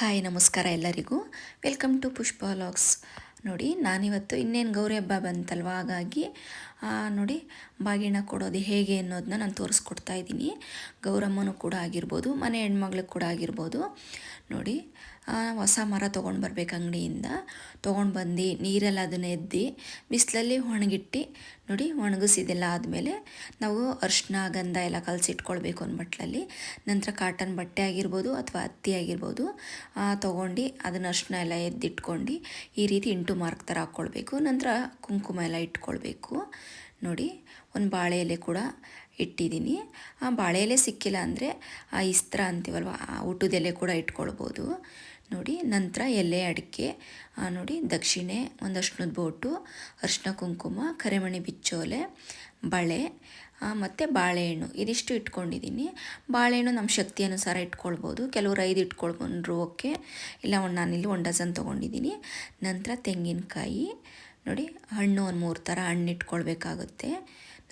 Hi, ನಮಸ್ಕಾರ ಎಲ್ಲರಿಗೂ. Welcome to Pushpa vlogs ನೋಡಿ, ನಾನಿವತ್ತು ಇನ್ನೇನು ಗೌರಿ ಹಬ್ಬ ಬಂತಲ್ವ? ಹಾಗಾಗಿ ನೋಡಿ, ಬಾಗಿಣ ಕೊಡೋದು ಹೇಗೆ ಅನ್ನೋದನ್ನ ನಾನು ತೋರಿಸ್ಕೊಡ್ತಾ ಇದ್ದೀನಿ. ಗೌರಮ್ಮನೂ ಕೂಡ ಆಗಿರ್ಬೋದು, ಮನೆ ಹೆಣ್ಮಗ್ಳಿಗೆ ಕೂಡ ಆಗಿರ್ಬೋದು. ನೋಡಿ ಹೊಸ ಮರ ತೊಗೊಂಡು ಬರ್ಬೇಕು ಅಂಗಡಿಯಿಂದ. ತೊಗೊಂಡು ಬಂದು ನೀರೆಲ್ಲ ಅದನ್ನು ಎದ್ದು ಬಿಸಿಲಲ್ಲಿ ಒಣಗಿಟ್ಟು ನೋಡಿ ಒಣಗಿಸಿದೆಲ್ಲ ಆದಮೇಲೆ ನಾವು ಅರಿಶಿನ ಗಂಧ ಎಲ್ಲ ಕಲಸಿಟ್ಕೊಳ್ಬೇಕು ಒಂದು ಬಟ್ಲಲ್ಲಿ. ನಂತರ ಕಾಟನ್ ಬಟ್ಟೆ ಆಗಿರ್ಬೋದು ಅಥವಾ ಹತ್ತಿ ಆಗಿರ್ಬೋದು ತೊಗೊಂಡು ಅದನ್ನು ಅರಿಶಿನ ಎಲ್ಲ ಎದ್ದಿಟ್ಕೊಂಡು ಈ ರೀತಿ ಇಂಟು ಮಾರ್ಕ್ ಥರ ಹಾಕ್ಕೊಳ್ಬೇಕು. ನಂತರ ಕುಂಕುಮ ಎಲ್ಲ ಇಟ್ಕೊಳ್ಬೇಕು. ನೋಡಿ, ಒಂದು ಬಾಳೆ ಎಲೆ ಕೂಡ ಇಟ್ಟಿದ್ದೀನಿ. ಆ ಬಾಳೆ ಎಲೆ ಸಿಕ್ಕಿಲ್ಲ ಅಂದರೆ ಆ ಇಸ್ತ್ರ ಅಂತೀವಲ್ವ, ಆ ಊಟದ ಎಲೆ ಕೂಡ ಇಟ್ಕೊಳ್ಬೋದು. ನೋಡಿ, ನಂತರ ಎಲೆ ಅಡಿಕೆ ನೋಡಿ ದಕ್ಷಿಣೆ ಒಂದು ಅರ್ಶಿಣದ ಬೋಟು ಅರ್ಶಿನ ಕುಂಕುಮ, ಕರೆಮಣಿ ಬಿಚ್ಚೋಲೆ, ಬಳೆ ಮತ್ತು ಬಾಳೆಹಣ್ಣು ಇದಿಷ್ಟು ಇಟ್ಕೊಂಡಿದ್ದೀನಿ. ಬಾಳೆಹಣ್ಣು ನಮ್ಮ ಶಕ್ತಿ ಅನುಸಾರ ಇಟ್ಕೊಳ್ಬೋದು. ಕೆಲವರು ಐದು ಇಟ್ಕೊಳ್ಬೋದು ಓಕೆ, ಇಲ್ಲ ಒಂದು ನಾನಿಲ್ಲಿ ಒಂದು ಡಜನ್ ತೊಗೊಂಡಿದ್ದೀನಿ. ನಂತರ ತೆಂಗಿನಕಾಯಿ ನೋಡಿ, ಹಣ್ಣು ಒಂದು ಮೂರು ಥರ ಹಣ್ಣು ಇಟ್ಕೊಳ್ಬೇಕಾಗುತ್ತೆ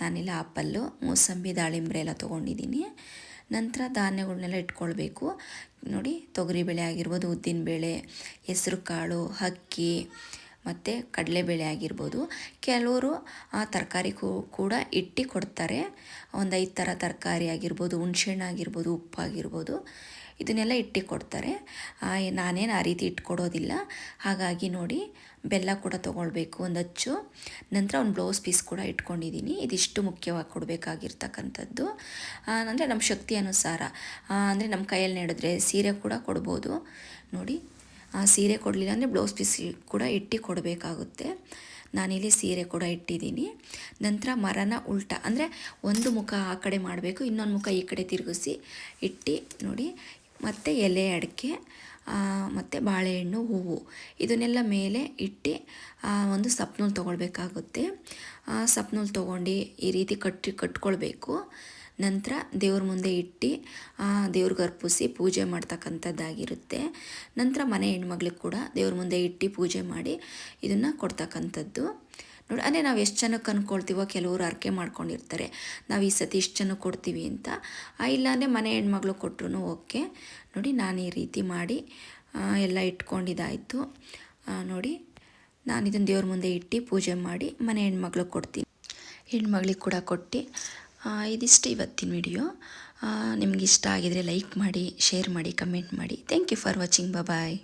ನಾನಿಲ್ಲಿ ಆಪಲ್ಲು, ಮೂಸಂಬಿ, ದಾಳಿಂಬ್ರೆ ಎಲ್ಲ ತೊಗೊಂಡಿದ್ದೀನಿ ನಂತರ ಧಾನ್ಯಗಳನ್ನೆಲ್ಲ ಇಟ್ಕೊಳ್ಬೇಕು. ನೋಡಿ ತೊಗರಿಬೇಳೆ ಆಗಿರ್ಬೋದು ಉದ್ದಿನಬೇಳೆ ಹೆಸರು ಕಾಳು, ಅಕ್ಕಿ, ಮತ್ತು ಕಡಲೆಬೇಳೆ ಆಗಿರ್ಬೋದು. ಕೆಲವರು ಆ ತರಕಾರಿ ಕೂಡ ಇಟ್ಟು ಕೊಡ್ತಾರೆ ಒಂದು ಐದು ಥರ ತರಕಾರಿ ಆಗಿರ್ಬೋದು, ಹುಣ್ಸೆಹಣ್ಣು ಆಗಿರ್ಬೋದು ಉಪ್ಪಾಗಿರ್ಬೋದು ಇದನ್ನೆಲ್ಲ ಇಟ್ಟಿಕೊಡ್ತಾರೆ. ನಾನೇನು ಆ ರೀತಿ ಇಟ್ಕೊಡೋದಿಲ್ಲ. ಹಾಗಾಗಿ ನೋಡಿ, ಬೆಲ್ಲ ಕೂಡ ತೊಗೊಳ್ಬೇಕು ಒಂದು ಅಚ್ಚು. ನಂತರ ಒಂದು ಬ್ಲೌಸ್ ಪೀಸ್ ಕೂಡ ಇಟ್ಕೊಂಡಿದ್ದೀನಿ ಇದಿಷ್ಟು ಮುಖ್ಯವಾಗಿ ಕೊಡಬೇಕಾಗಿರ್ತಕ್ಕಂಥದ್ದು. ಅಂದರೆ ನಮ್ಮ ಶಕ್ತಿ ಅನುಸಾರ. ಅಂದರೆ ನಮ್ಮ ಕೈಯಲ್ಲಿ ನಡೆದ್ರೆ ಸೀರೆ ಕೂಡ ಕೊಡ್ಬೋದು. ನೋಡಿ, ಆ, ಸೀರೆ ಕೊಡಲಿಲ್ಲ ಅಂದರೆ ಬ್ಲೌಸ್ ಪೀಸ್ ಕೂಡ ಇಟ್ಟು ಕೊಡಬೇಕಾಗುತ್ತೆ. ನಾನಿಲ್ಲಿ ಸೀರೆ ಕೂಡ ಇಟ್ಟಿದ್ದೀನಿ ನಂತರ ಮರನ ಉಲ್ಟ, ಅಂದರೆ ಒಂದು ಮುಖ ಆ ಕಡೆ ಮಾಡಬೇಕು, ಇನ್ನೊಂದು ಮುಖ ಈ ಕಡೆ ತಿರುಗಿಸಿ ಇಟ್ಟು ನೋಡಿ ಮತ್ತು ಎಲೆ ಅಡಿಕೆ ಮತ್ತು ಬಾಳೆಹಣ್ಣು, ಹೂವು. ಇದನ್ನೆಲ್ಲ ಮೇಲೆ ಇಟ್ಟು ಒಂದು ಸಪ್ನೂಲ್ ತೊಗೊಳ್ಬೇಕಾಗುತ್ತೆ. ಸಪ್ನೂಲ್ ತೊಗೊಂಡು ಈ ರೀತಿ ಕಟ್ಟಿ, ಕಟ್ಕೊಳ್ಬೇಕು. ನಂತರ ದೇವ್ರ ಮುಂದೆ ಇಟ್ಟು ದೇವ್ರಿಗೆ ಅರ್ಪಿಸಿ ಪೂಜೆ ಮಾಡ್ತಕ್ಕಂಥದ್ದಾಗಿರುತ್ತೆ. ನಂತರ ಮನೆ ಹೆಣ್ಮಗ್ಳಿಗೆ ಕೂಡ ದೇವ್ರ ಮುಂದೆ ಇಟ್ಟು ಪೂಜೆ ಮಾಡಿ ಇದನ್ನು ಕೊಡ್ತಕ್ಕಂಥದ್ದು. ನೋಡಿ ಅಂದರೆ ನಾವು ಎಷ್ಟು ಜನಕ್ಕೆ ಅಂದ್ಕೊಳ್ತೀವೋ ಕೆಲವರು ಅರ್ಕೆ ಮಾಡ್ಕೊಂಡಿರ್ತಾರೆ. ನಾವು ಈ ಸತಿ ಇಷ್ಟು ಜನಕ್ಕೆ ಕೊಡ್ತೀವಿ ಅಂತ. ಇಲ್ಲಾಂದರೆ ಮನೆ ಹೆಣ್ಮಗಳು ಕೊಟ್ಟರು ಓಕೆ. ನೋಡಿ, ನಾನು ಈ ರೀತಿ ಮಾಡಿ ಎಲ್ಲ ಇಟ್ಕೊಂಡಿದ್ದಾಯಿತು ನೋಡಿ, ನಾನು ಇದನ್ನು ದೇವ್ರ ಮುಂದೆ ಇಟ್ಟು ಪೂಜೆ ಮಾಡಿ ಮನೆ ಹೆಣ್ಮಗ್ಳಿಗೆ ಕೊಡ್ತೀನಿ. ಹೆಣ್ಮಗಳಿಗೆ ಕೂಡ ಕೊಟ್ಟು ಇದಿಷ್ಟು ಇವತ್ತಿನ ವಿಡಿಯೋ. ನಿಮಗಿಷ್ಟ ಆಗಿದರೆ ಲೈಕ್ ಮಾಡಿ, ಶೇರ್ ಮಾಡಿ, ಕಮೆಂಟ್ ಮಾಡಿ. Thank you for watching bye